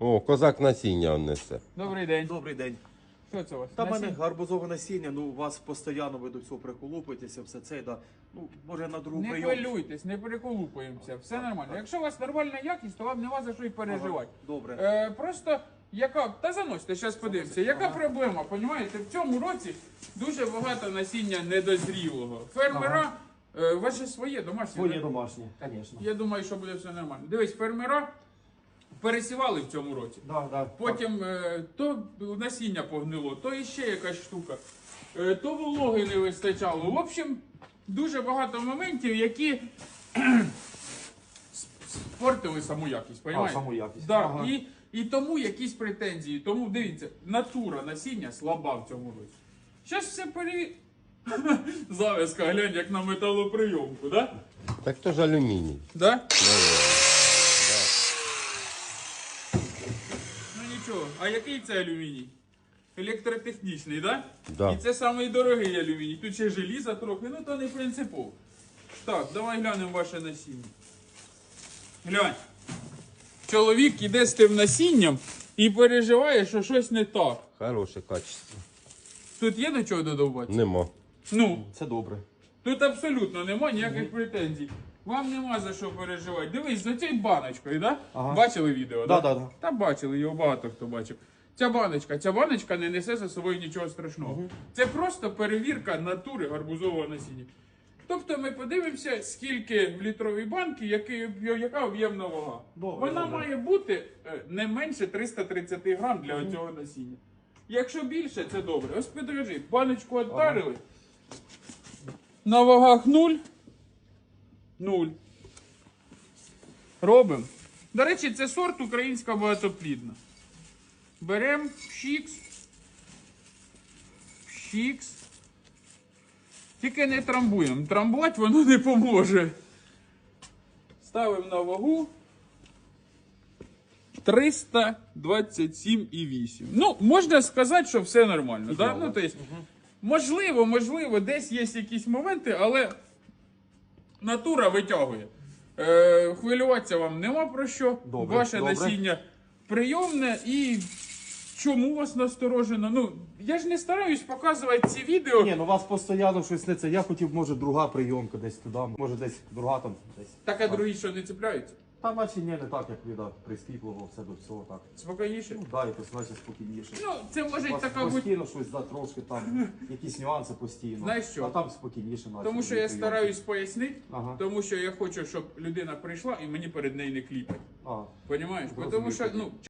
О, козак насіння несе. Добрий день. Добрий день. Що це у вас? Та в мене Насіння? гарбузове насіння, ну у вас постійно ви до цього приколупитеся, все це, да. Ну, може на другу Не прийом. хвилюйтесь, не переколупуємося, все нормально. Якщо у вас нормальна якість, то вам нема за що й переживати. Добре. Е, просто яка. Та заносьте, зараз подивимося. Яка проблема? Понімаєте, в цьому році дуже багато насіння недозрілого. Фермера, е, у вас же своє домашнє. Своє да? домашнє, звісно. Я думаю, що буде все нормально. Дивись, фермера пересівали в цьому році. Да, да. Потім е, то насіння погнило, то іще якась штука, е, то вологи не вистачало. В общем, дуже багато моментів, які спортили саму якість. А, Понимаєте? саму якість. Да, Ага. і, і тому якісь претензії. Тому дивіться, натура насіння слаба в цьому році. Зараз все пере... Завязка, глянь, як на металоприйомку, да? Так то ж алюміній. Да? Ну нічого, а який це алюміній? Електротехнічний, да? Да. І це самий дорогий алюміній. Тут ще желіза трохи, ну то не принципово. Так, давай глянемо ваше насіння. Глянь. Чоловік іде з тим насінням і переживає, що щось не так. Хороше качество. Тут є до чого додавати? Нема. Ну, Це добре. Тут абсолютно нема ніяких претензій. Вам нема за що переживати. Дивись, за цією баночкою, да? Ага. Бачили відео, Да, да? да, да. Та бачили, його багато хто бачив. Ця баночка, ця баночка не несе за собою нічого страшного. Це просто перевірка натури гарбузового насіння. Тобто ми подивимося, скільки в літровій банці, який, яка об'ємна вага. Добре, Вона добре. має бути е, не менше 330 грам для цього насіння. Якщо більше, це добре. Ось підрежи, баночку віддарили. На вагах 0. 0. Робимо. До речі, це сорт українська багатоплідна. Беремо пшікс. Пшікс. Тільки не трамбуємо. Трамбувати воно не поможе. Ставимо на вагу. 327,8. Ну, можна сказати, що все нормально. Да? Ну, то есть, Можливо, можливо, десь є якісь моменти, але натура витягує. Е, хвилюватися вам нема про що. Добре, Ваше добре. насіння прийомне і чому вас насторожено? Ну, я ж не стараюсь показувати ці відео. Ні, ну у вас постійно щось не це. Я хотів, може, друга прийомка десь туди, може десь друга там десь. Так, а другі що не цепляються? Та насіння не так, як віда, прискіпливо, все до всього так. Спокійніше. Ну, да, якось наче спокійніше. Ну, це може вас така бути. постійно щось да, трошки там, якісь нюанси постійно. Знаєш що? А там спокійніше наче. Тому що я прийомки. стараюсь пояснити, Ага. тому що я хочу, щоб людина прийшла і мені перед нею не кліпать. А, Понімаєш? Розумію, Тому що ну,